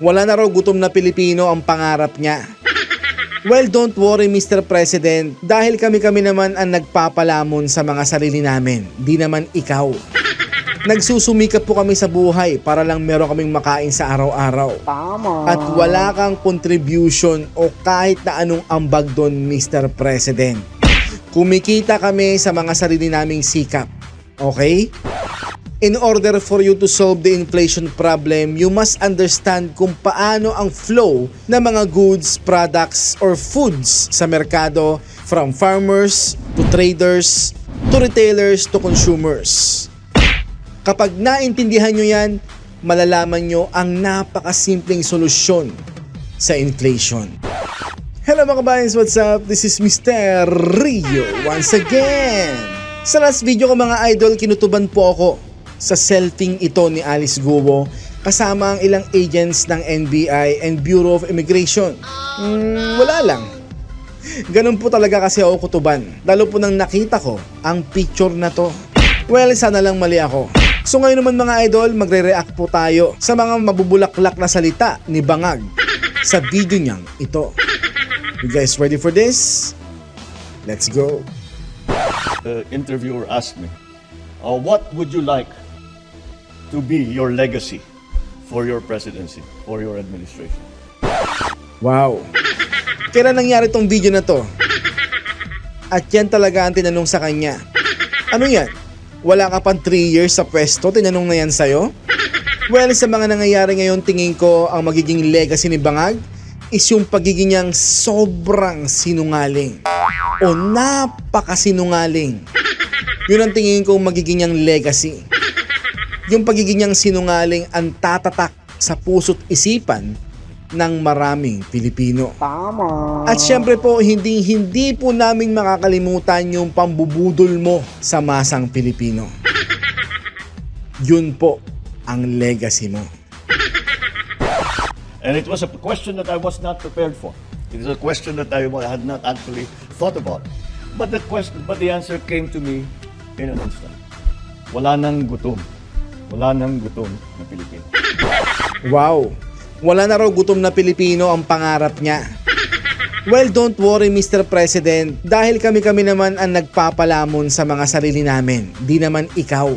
Wala na raw gutom na Pilipino ang pangarap niya. Well, don't worry Mr. President dahil kami-kami naman ang nagpapalamon sa mga sarili namin, di naman ikaw. Nagsusumikap po kami sa buhay para lang meron kaming makain sa araw-araw. Tama. At wala kang contribution o kahit na anong ambag doon Mr. President. Kumikita kami sa mga sarili naming sikap. Okay? In order for you to solve the inflation problem, you must understand kung paano ang flow ng mga goods, products, or foods sa merkado from farmers to traders to retailers to consumers. Kapag naintindihan nyo yan, malalaman nyo ang napakasimpleng solusyon sa inflation. Hello mga kabayans, what's up? This is Mr. Rio once again. Sa last video ko mga idol, kinutuban po ako sa selfing ito ni Alice Guo kasama ang ilang agents ng NBI and Bureau of Immigration. Hmm, wala lang. Ganun po talaga kasi ako kutuban. Lalo po nang nakita ko ang picture na to. Well, sana lang mali ako. So ngayon naman mga idol, magre-react po tayo sa mga mabubulaklak na salita ni Bangag sa video niyang ito. You guys ready for this? Let's go. uh, interviewer asked me, uh, what would you like to be your legacy for your presidency, for your administration? Wow. Kailan nangyari tong video na to? At yan talaga ang tinanong sa kanya. Ano yan? Wala ka pang 3 years sa pwesto, tinanong na yan sa'yo? Well, sa mga nangyayari ngayon, tingin ko ang magiging legacy ni Bangag is yung pagiging niyang sobrang sinungaling. O napakasinungaling. Yun ang tingin ko magiging niyang legacy. Yung pagiging niyang sinungaling ang tatatak sa puso't isipan ng maraming Pilipino. Tama. At syempre po, hindi hindi po namin makakalimutan yung pambubudol mo sa masang Pilipino. Yun po ang legacy mo. And it was a question that I was not prepared for. It is a question that I had not actually thought about. But the question, but the answer came to me in an instant. Wala nang gutom. Wala nang gutom na Pilipino. Wow! Wala na raw gutom na Pilipino ang pangarap niya. Well, don't worry Mr. President dahil kami-kami naman ang nagpapalamon sa mga sarili namin, di naman ikaw.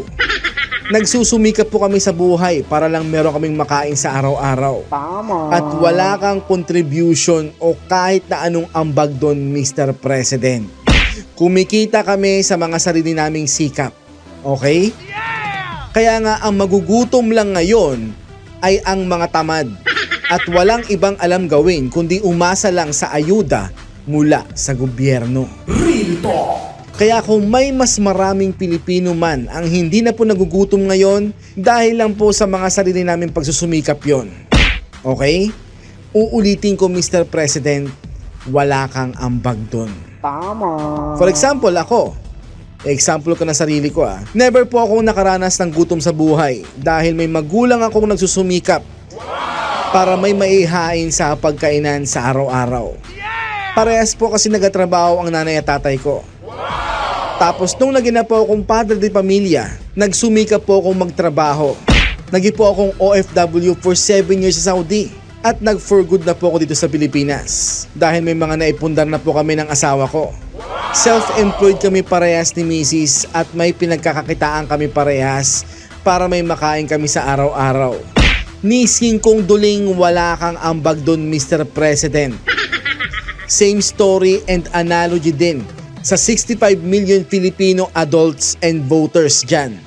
Nagsusumikap po kami sa buhay para lang meron kaming makain sa araw-araw. Tama. At wala kang contribution o kahit na anong ambag doon Mr. President. Kumikita kami sa mga sarili naming sikap. Okay? Kaya nga ang magugutom lang ngayon ay ang mga tamad at walang ibang alam gawin kundi umasa lang sa ayuda mula sa gobyerno. Kaya kung may mas maraming Pilipino man ang hindi na po nagugutom ngayon dahil lang po sa mga sarili namin pagsusumikap yon. Okay? Uulitin ko Mr. President, wala kang ambag doon. Tama. For example, ako. Example ko na sarili ko ah. Never po akong nakaranas ng gutom sa buhay dahil may magulang akong nagsusumikap para may maihain sa pagkainan sa araw-araw. Parehas po kasi nagatrabaho ang nanay at tatay ko. Tapos nung naging na po akong padre de pamilya, nagsumikap po akong magtrabaho. Naging po akong OFW for 7 years sa Saudi. At nag for good na po ako dito sa Pilipinas. Dahil may mga naipundar na po kami ng asawa ko. Self-employed kami parehas ni Mrs. at may pinagkakakitaan kami parehas para may makain kami sa araw-araw. Nising kong duling wala kang ambag doon Mr. President. Same story and analogy din sa 65 million Filipino adults and voters dyan.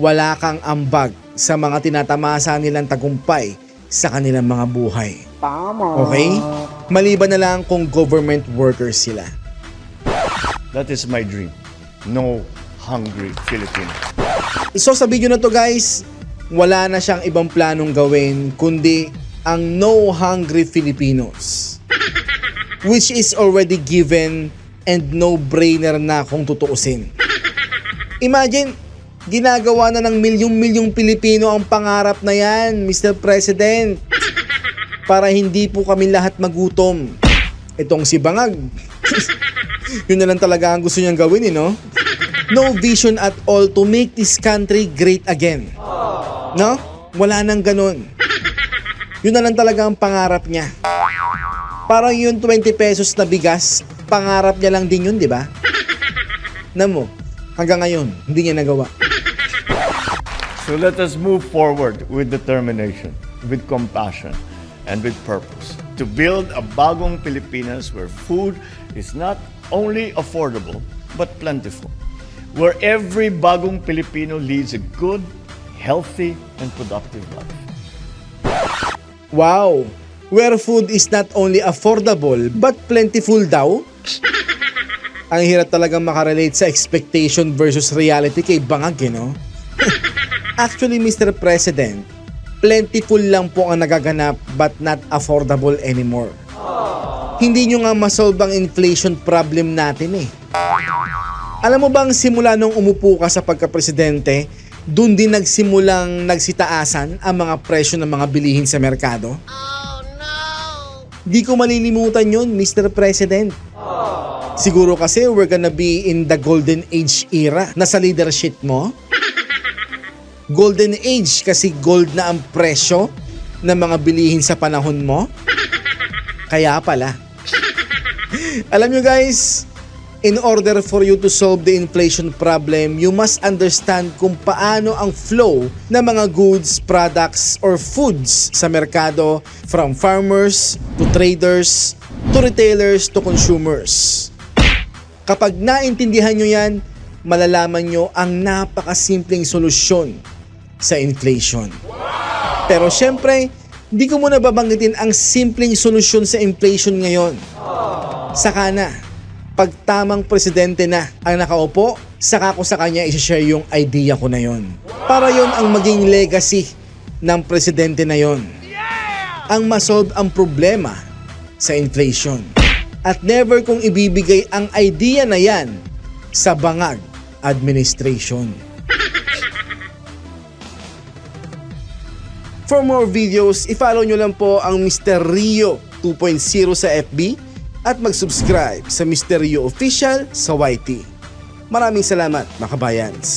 Wala kang ambag sa mga tinatamasa nilang tagumpay sa kanilang mga buhay. Tama. Okay? Maliban na lang kung government workers sila. That is my dream. No hungry Filipino. So sa video na to guys, wala na siyang ibang planong gawin kundi ang No Hungry Filipinos. Which is already given and no-brainer na kung tutuusin. Imagine, ginagawa na ng milyong-milyong Pilipino ang pangarap na yan, Mr. President. Para hindi po kami lahat magutom. Itong si Bangag. Yun na lang talaga ang gusto niyang gawin, eh, no? No vision at all to make this country great again. No? Wala nang ganun. Yun na lang talaga ang pangarap niya. Parang yung 20 pesos na bigas, pangarap niya lang din yun, di ba? Namo, hanggang ngayon, hindi niya nagawa. So let us move forward with determination, with compassion, and with purpose to build a bagong Pilipinas where food is not only affordable but plentiful, where every bagong Filipino leads a good, healthy, and productive life. Wow! Where food is not only affordable but plentiful daw? Ang hirap talagang makarelate sa expectation versus reality kay Bangag, eh, no? Actually, Mr. President, plentiful lang po ang nagaganap but not affordable anymore. Hindi nyo nga masolve ang inflation problem natin eh. Alam mo bang simula nung umupo ka sa pagka-presidente, dun din nagsimulang nagsitaasan ang mga presyo ng mga bilihin sa merkado? Di ko malilimutan yun, Mr. President. Siguro kasi we're gonna be in the golden age era na sa leadership mo. Golden age kasi gold na ang presyo ng mga bilihin sa panahon mo. Kaya pala. Alam nyo guys, in order for you to solve the inflation problem, you must understand kung paano ang flow ng mga goods, products, or foods sa merkado from farmers to traders to retailers to consumers. Kapag naintindihan nyo yan, malalaman nyo ang napakasimpleng solusyon sa inflation. Pero syempre, hindi ko muna babanggitin ang simpleng solusyon sa inflation ngayon. Saka na, pag tamang presidente na ang nakaupo, saka ko sa kanya isi-share yung idea ko na yon. Para yon ang maging legacy ng presidente na yon. Ang masolve ang problema sa inflation. At never kong ibibigay ang idea na yan sa bangag administration. For more videos, i-follow nyo lang po ang Mr. Rio 2.0 sa FB at mag-subscribe sa. Rio Official sa YT. Maraming salamat, mga kabayans.